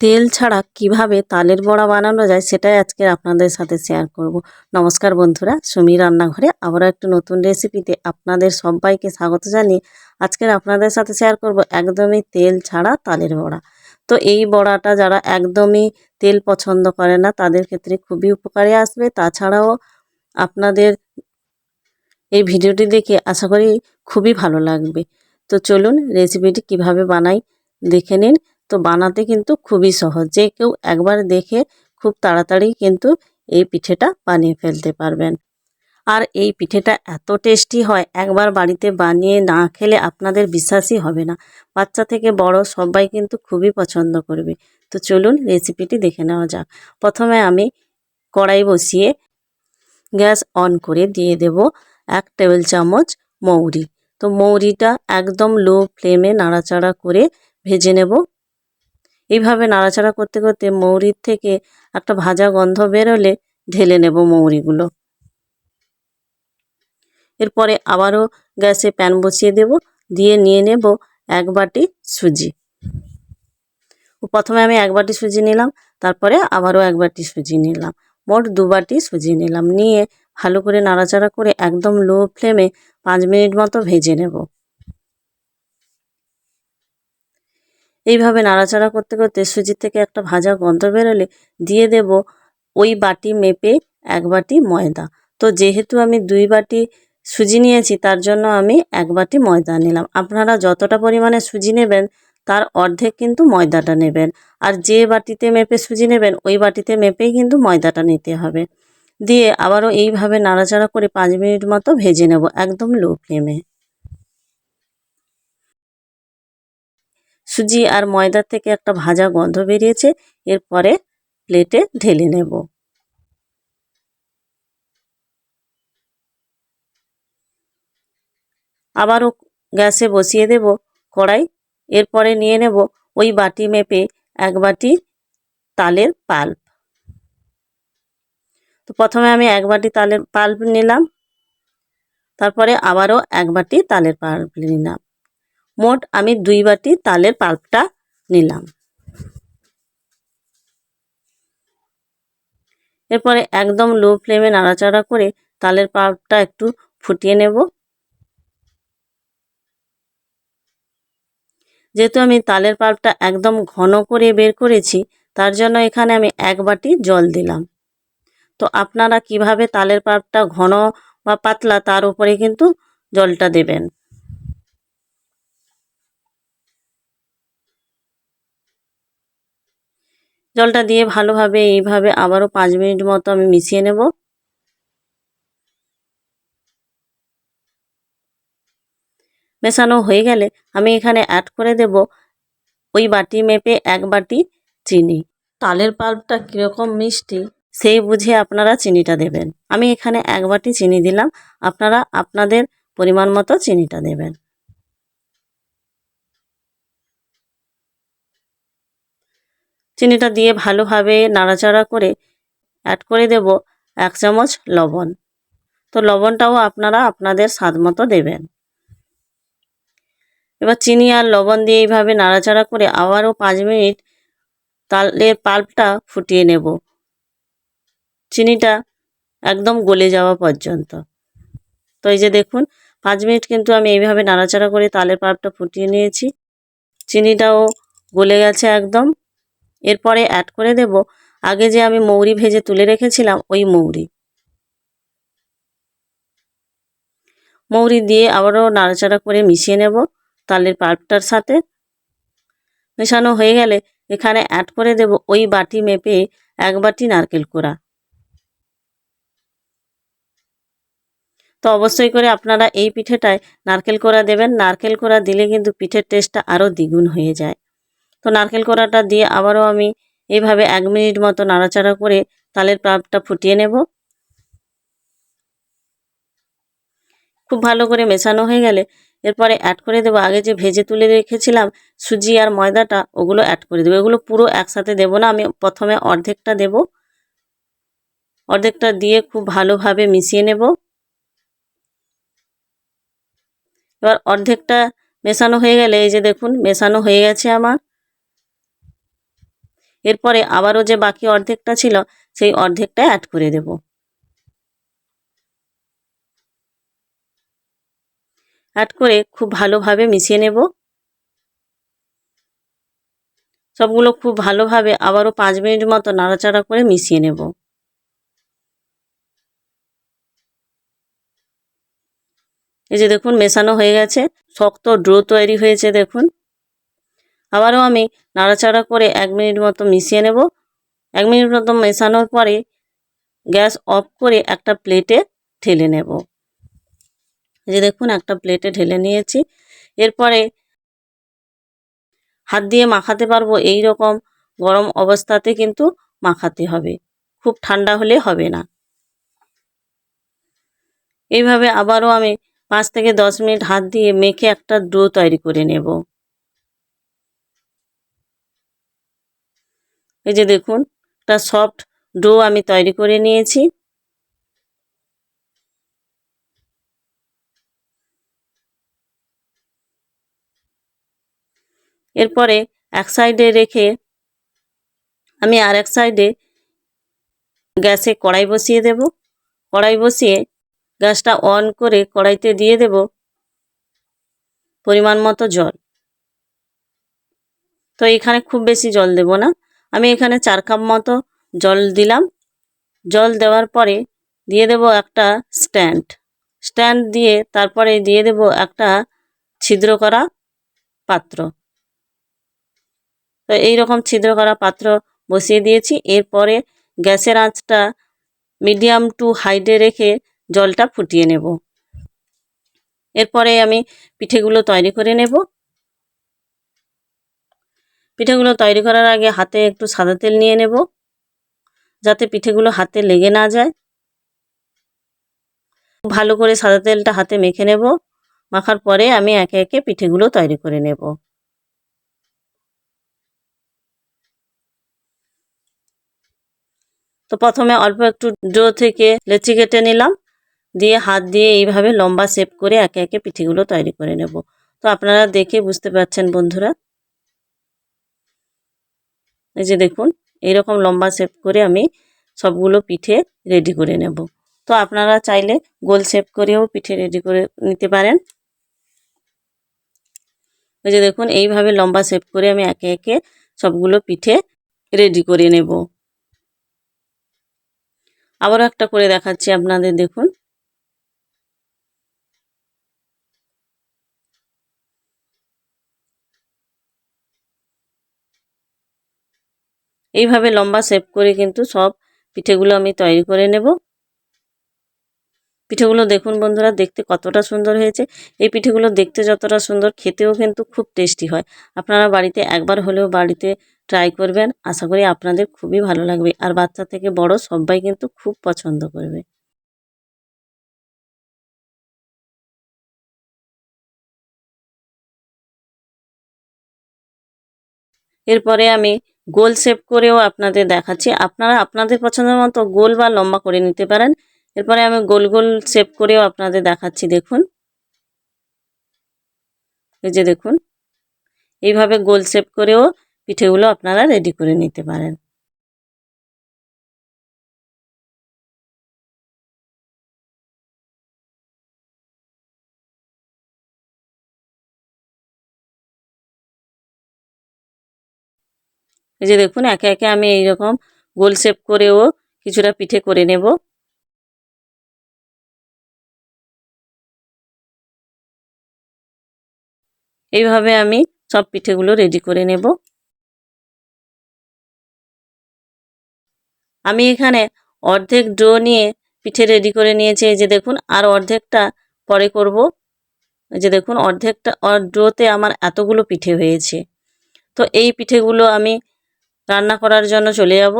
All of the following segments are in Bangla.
তেল ছাড়া কীভাবে তালের বড়া বানানো যায় সেটাই আজকে আপনাদের সাথে শেয়ার করব। নমস্কার বন্ধুরা, সুমি রান্নাঘরে আবারও একটু নতুন রেসিপিতে আপনাদের সবাইকে স্বাগত জানিয়ে আজকের আপনাদের সাথে শেয়ার করব একদমই তেল ছাড়া তালের বড়া। তো এই বড়াটা যারা একদমই তেল পছন্দ করে না, তাদের ক্ষেত্রে খুবই উপকারে আসবে। তাছাড়াও আপনাদের এই ভিডিওটি দেখে আশা করি খুবই ভালো লাগবে। তো চলুন রেসিপিটি কীভাবে বানাই, দেখে নিন। তো বানাতে কিন্তু খুবই সহজ। যে কেউ একবার দেখে খুব তাড়াতাড়ি কিন্তু এই পিঠেটা বানিয়ে ফেলতে পারবেন। আর এই পিঠেটা এত টেস্টি হয়, একবার বাড়িতে বানিয়ে না খেলে আপনাদের বিশ্বাসই হবে না। বাচ্চা থেকে বড় সবাই কিন্তু খুবই পছন্দ করবে। তো চলুন রেসিপিটি দেখে নেওয়া যাক। প্রথমে আমি কড়াই বসিয়ে গ্যাস অন করে দিয়ে দেব এক টেবিল চামচ মৌরি। তো মৌরিটা একদম লো ফ্লেমে নাড়াচাড়া করে ভেজে নেব। এইভাবে নাড়াচাড়া করতে করতে মৌরির থেকে একটা ভাজা গন্ধ বেরোলে ঢেলে নেব মৌরিগুলো। এরপরে আবারও গ্যাসে প্যান বসিয়ে দেব, দিয়ে নিয়ে নেব এক বাটি সুজি। প্রথমে আমি এক বাটি সুজি নিলাম, তারপরে আবারও এক বাটি সুজি নিলাম, মোট দু বাটি সুজি নিলাম, নিয়ে ভালো করে নাড়াচাড়া করে একদম লো ফ্লেমে পাঁচ মিনিট মতো ভেজে নেব। এইভাবে নাড়াচাড়া করতে করতে সুজির থেকে একটা ভাজা গন্ধ বেরোলে দিয়ে দেব ওই বাটি মেপে এক বাটি ময়দা। তো যেহেতু আমি দুই বাটি সুজি নিয়েছি, তার জন্য আমি এক বাটি ময়দা নিলাম। আপনারা যতটা পরিমাণে সুজি নেবেন, তার অর্ধেক কিন্তু ময়দাটা নেবেন। আর যে বাটিতে মেপে সুজি নেবেন, ওই বাটিতে মেপেই কিন্তু ময়দাটা নিতে হবে। দিয়ে আবারও এইভাবে নাড়াচাড়া করে পাঁচ মিনিট মতো ভেজে নেব একদম লো ফ্লেমে। সুজি আর ময়দার থেকে একটা ভাজা গন্ধ বেরিয়েছে, এরপরে প্লেটে ঢেলে নেব। আবারও গ্যাসে বসিয়ে দেব কড়াই, এরপরে নিয়ে নেব ওই বাটি মেপে এক বাটি তালের পাল্প। তো প্রথমে আমি এক বাটি তালের পাল্প নিলাম, তারপরে আবারও এক বাটি তালের পাল্প নিলাম। মোট আমি দুই বাটি তালের পাল্পটা নিলাম। এরপরে একদম লো ফ্লেমে নাড়াচাড়া করে তালের পাল্পটা একটু ফুটিয়ে নেব। যেহেতু আমি তালের পাল্পটা একদম ঘন করে বের করেছি, তার জন্য এখানে আমি এক বাটি জল দিলাম। তো আপনারা কীভাবে তালের পাল্পটা ঘন বা পাতলা তার উপরে কিন্তু জলটা দেবেন। জলটা দিয়ে ভালোভাবে এইভাবে আবারও পাঁচ মিনিট মতো আমি মিশিয়ে নেব। মেশানো হয়ে গেলে আমি এখানে অ্যাড করে দেব ওই বাটি মেপে এক বাটি চিনি। তালের পাল্পটা কীরকম মিষ্টি, সেই বুঝে আপনারা চিনিটা দেবেন। আমি এখানে এক বাটি চিনি দিলাম, আপনারা আপনাদের পরিমাণ মতো চিনিটা দেবেন। চিনিটা দিয়ে ভালোভাবে নাড়াচাড়া করে অ্যাড করে দেব এক চামচ লবণ। তো লবণটাও আপনারা আপনাদের স্বাদ মতো দেবেন। এবার চিনি আর লবণ দিয়ে এইভাবে নাড়াচাড়া করে আবারও পাঁচ মিনিট তালের পাল্পটা ফুটিয়ে নেব। চিনিটা একদম গলে যাওয়া পর্যন্ত। তো এই যে দেখুন, পাঁচ মিনিট কিন্তু আমি এইভাবে নাড়াচাড়া করে তালের পাল্পটা ফুটিয়ে নিয়েছি। চিনিটাও গলে গেছে একদম। এরপরে অ্যাড করে দেব। আগে যে আমি মৌরি ভেজে তুলে রেখেছিলাম, ওই মৌরি। মৌরি দিয়ে আবারও নাড়াচাড়া করে মিশিয়ে নেব তালের পাল্পটার সাথে। মেশানো হয়ে গেলে এখানে অ্যাড করে দেব ওই বাটি মেপে এক বাটি নারকেল কোড়া। তো অবশ্যই করে আপনারা এই পিঠেটায় নারকেল কোড়া দেবেন। নারকেল কোড়া দিলে কিন্তু পিঠের টেস্টটা আরও দ্বিগুণ হয়ে যায়। তো নারকেল কোড়াটা দিয়ে আবারও আমি এইভাবে এক মিনিট মতো নাড়াচাড়া করে তালের পাপটা ফুটিয়ে নেব। খুব ভালো করে মেশানো হয়ে গেলে এরপরে অ্যাড করে দেবো। আগে যে ভেজে তুলে রেখেছিলাম সুজি আর ময়দাটা, ওগুলো অ্যাড করে দেবো। এগুলো পুরো একসাথে দেবো না, আমি প্রথমে অর্ধেকটা দেব। অর্ধেকটা দিয়ে খুব ভালোভাবে মিশিয়ে নেব। এবার অর্ধেকটা মেশানো হয়ে গেলে, এই যে দেখুন, মেশানো হয়ে গেছে আমার। এরপরে আবারও যে বাকি অর্ধেকটা ছিল, সেই অর্ধেকটা অ্যাড করে দেব। অ্যাড করে খুব ভালোভাবে মিশিয়ে নেব। সবগুলো খুব ভালোভাবে আবারও পাঁচ মিনিট মতো নাড়াচাড়া করে মিশিয়ে নেব। এই যে দেখুন, মেশানো হয়ে গেছে, শক্ত ড্রো তৈরি হয়েছে, দেখুন। আবারও আমি নাড়াচাড়া করে এক মিনিট মতো মিশিয়ে নেব। এক মিনিট মতো মেশানোর পরে গ্যাস অফ করে একটা প্লেটে ঢেলে নেব। যে দেখুন, একটা প্লেটে ঢেলে নিয়েছি। এরপরে হাত দিয়ে মাখাতে পারব এই রকম গরম অবস্থাতে কিন্তু মাখাতে হবে। খুব ঠান্ডা হলে হবে না। এইভাবে আবারও আমি পাঁচ থেকে দশ মিনিট হাত দিয়ে মেখে একটা ডো তৈরি করে নেব। এই যে দেখুন, একটা সফট ডো আমি তৈরি করে নিয়েছি। এরপরে এক সাইডে রেখে আমি আর এক সাইডে গ্যাসে কড়াই বসিয়ে দেব। কড়াই বসিয়ে গ্যাসটা অন করে কড়াইতে দিয়ে দেব পরিমাণ মতো জল। তো এখানে খুব বেশি জল দেব না। আমি এখানে চার কাপ মতো জল দিলাম। জল দেওয়ার পরে দিয়ে দেব একটা স্ট্যান্ড। স্ট্যান্ড দিয়ে তারপরে দিয়ে দেব একটা ছিদ্র করা পাত্র। তো এই রকম ছিদ্র করা পাত্র বসিয়ে দিয়েছি। এরপরে গ্যাসের আঁচটা মিডিয়াম টু হাইডে রেখে জলটা ফুটিয়ে নেব। এরপরে আমি পিঠেগুলো তৈরি করে নেব। পিঠেগুলো তৈরি করার আগে হাতে একটু সাদা তেল নিয়ে নেব, যাতে পিঠেগুলো হাতে লেগে না যায়। ভালো করে সাদা তেলটা হাতে মেখে নেব, মাখার পরে আমি একে একে পিঠেগুলো তৈরি করে নেব। তো প্রথমে অল্প একটু ডো থেকে লেচি কেটে নিলাম, দিয়ে হাত দিয়ে এইভাবে লম্বা শেপ করে একে একে পিঠেগুলো তৈরি করে নেব। তো আপনারা দেখে বুঝতে পারছেন বন্ধুরা। এই যে দেখুন, এইরকম লম্বা শেপ করে আমি সবগুলো পিঠে রেডি করে নেব। তো আপনারা চাইলে গোল শেপ করেও পিঠে রেডি করে নিতে পারেন। ওই যে দেখুন, এইভাবে লম্বা শেপ করে আমি একে একে সবগুলো পিঠে রেডি করে নেব। আবারও একটা করে দেখাচ্ছি আপনাদের, দেখুন। এইভাবে লম্বা শেপ করে কিন্তু সব পিঠেগুলো আমি তৈরি করে নেব। পিঠেগুলো দেখুন বন্ধুরা, দেখতে কতটা সুন্দর হয়েছে। এই পিঠেগুলো দেখতে যতটা সুন্দর, খেতেও কিন্তু খুব টেস্টি হয়। আপনারা বাড়িতে একবার হলেও বাড়িতে ট্রাই করবেন। আশা করি আপনাদের খুবই ভালো লাগবে। আর বাচ্চা থেকে বড় সবাই কিন্তু খুব পছন্দ করবে। এরপরে আমি গোল শেপ করেও আপনাদের দেখাচ্ছি। আপনারা আপনাদের পছন্দের মতো গোল বা লম্বা করে নিতে পারেন। এরপরে আমি গোল গোল শেপ করেও আপনাদের দেখাচ্ছি, দেখুন। এই যে দেখুন। এইভাবে গোল শেপ করেও পিঠেগুলো আপনারা রেডি করে নিতে পারেন। এই যে দেখুন, একে একে আমি এইরকম গোল শেপ করেও কিছুটা পিঠে করে নেব। এইভাবে আমি সব পিঠেগুলো রেডি করে নেব। আমি এখানে অর্ধেক ডো নিয়ে পিঠে রেডি করে নিয়েছি। এই যে দেখুন, আর অর্ধেকটা পরে করব। এই যে দেখুন, অর্ধেকটা ডোতে আমার এতগুলো পিঠে হয়েছে। তো এই পিঠেগুলো আমি রান্না করার জন্য চলে যাব।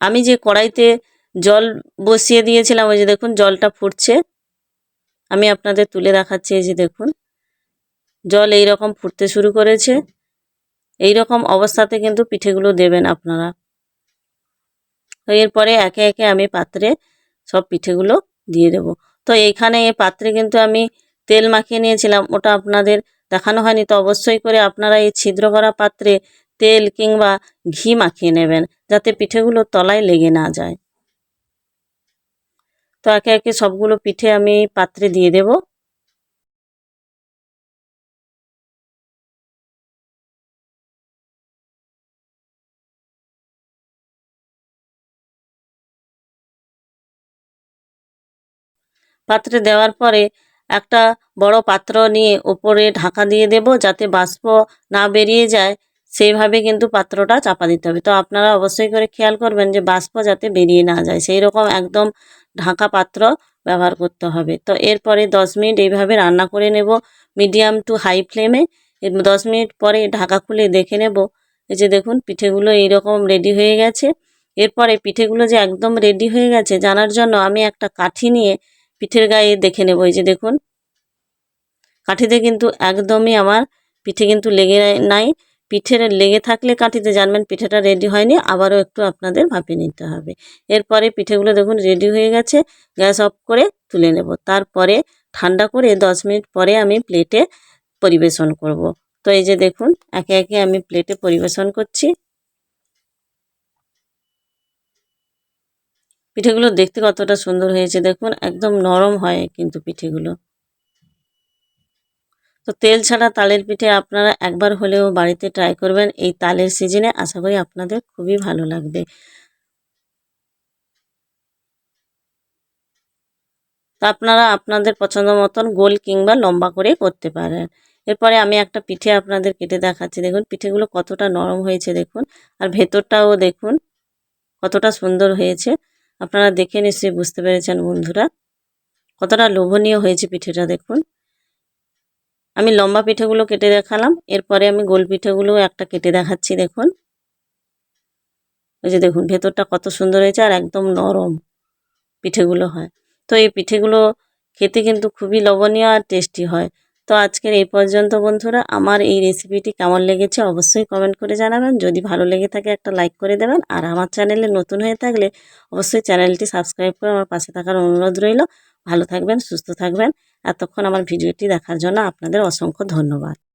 আমি যে কড়াইতে জল বসিয়ে দিয়েছিলাম, ওই যে দেখুন জলটা ফুটছে। আমি আপনাদের তুলে দেখাচ্ছি, এই যে দেখুন। জল এই রকম ফুটতে শুরু করেছে। এই রকম অবস্থাতে কিন্তু পিঠেগুলো দেবেন আপনারা। এরপরে একে একে আমি পাত্রে সব পিঠেগুলো দিয়ে দেব। তো এইখানে এই পাত্রে কিন্তু আমি তেল মাখিয়ে নিয়েছিলাম। ওটা আপনাদের দেখানো হয়নি, তো অবশ্যই করে আপনারা এই ছিদ্র করা পাত্রে তেল কিংবা ঘি মাখিয়ে নেবেন, যাতে পিঠেগুলো তলায় লেগে না যায়। তো একে একে সবগুলো পিঠে আমি পাত্রে দিয়ে দেব। পাত্রে দেওয়ার পরে একটা বড় পাত্র নিয়ে ওপরে ঢাকা দিয়ে দেব যাতে বাষ্প না বেরিয়ে যায়। সেইভাবে কিন্তু পাত্রটা চাপা দিতে হবে। তো আপনারা অবশ্যই করে খেয়াল করবেন যে বাষ্প যাতে বেরিয়ে না যায়। সেই রকম একদম ঢাকা পাত্র ব্যবহার করতে হবে। তো এরপরে দশ মিনিট এইভাবে রান্না করে নেব। মিডিয়াম টু হাই ফ্লেমে। দশ মিনিট পরে ঢাকা খুলে দেখে নেব। এই যে দেখুন, পিঠেগুলো এইরকম রেডি হয়ে গেছে। এরপরে পিঠেগুলো যে একদম রেডি হয়ে গেছে, জানার জন্য আমি একটা কাঠি নিয়ে পিঠের গায়ে দেখে নেব, এই যে দেখুন। কাঠিতে কিন্তু একদমই আমার পিঠে কিন্তু লেগে নাই। পিঠের লেগে থাকলে কাঠিতে জানবেন পিঠেটা রেডি হয়নি, আবারও একটু আপনাদের ভাপিয়ে নিতে হবে। এরপরে পিঠেগুলো দেখুন রেডি হয়ে গেছে, গ্যাস অফ করে তুলে নেব। তারপরে ঠান্ডা করে দশ মিনিট পরে আমি প্লেটে পরিবেশন করব। তো এই যে দেখুন, একে একে আমি প্লেটে পরিবেশন করছি। পিঠেগুলো দেখতে কতটা সুন্দর হয়েছে দেখুন, একদম নরম হয় কিন্তু পিঠেগুলো। তো তেল ছাড়া তালের পিঠে আপনারা একবার হলেও বাড়িতে ট্রাই করবেন এই তালের সিজনে আশা করি আপনাদের খুবই ভালো লাগবে। তো আপনারা আপনাদের পছন্দ মতন গোল কিংবা লম্বা করে করতে পারেন। এরপরে আমি একটা পিঠে আপনাদের কেটে দেখাচ্ছি। দেখুন, পিঠেগুলো কতটা নরম হয়েছে দেখুন, আর ভেতরটাও দেখুন কতটা সুন্দর হয়েছে। আপনারা দেখে নিশ্চয়ই বুঝতে পেরেছেন, বন্ধুরা। কতটা লোভনীয় হয়েছে পিঠেটা, দেখুন। আমি লম্বা পিঠেগুলো কেটে দেখালাম, এরপরে আমি গোল পিঠেগুলো একটা কেটে দেখাচ্ছি, দেখুন। ওই যে দেখুন, ভেতরটা কত সুন্দর হয়েছে আর একদম নরম পিঠেগুলো হয়। তো এই পিঠেগুলো খেতে কিন্তু খুবই লবণীয় আর টেস্টি হয়। তো আজকের এই পর্যন্ত বন্ধুরা, আমার এই রেসিপিটি কেমন লেগেছে অবশ্যই কমেন্ট করে জানাবেন। যদি ভালো লেগে থাকে একটা লাইক করে দেবেন। আর আমার চ্যানেলে নতুন হয়ে থাকলে অবশ্যই চ্যানেলটি সাবস্ক্রাইব করে আমার পাশে থাকার অনুরোধ রইল। ভালো থাকবেন, সুস্থ থাকবেন। এতক্ষণ আমার ভিডিওটি দেখার জন্য আপনাদের অসংখ্য ধন্যবাদ।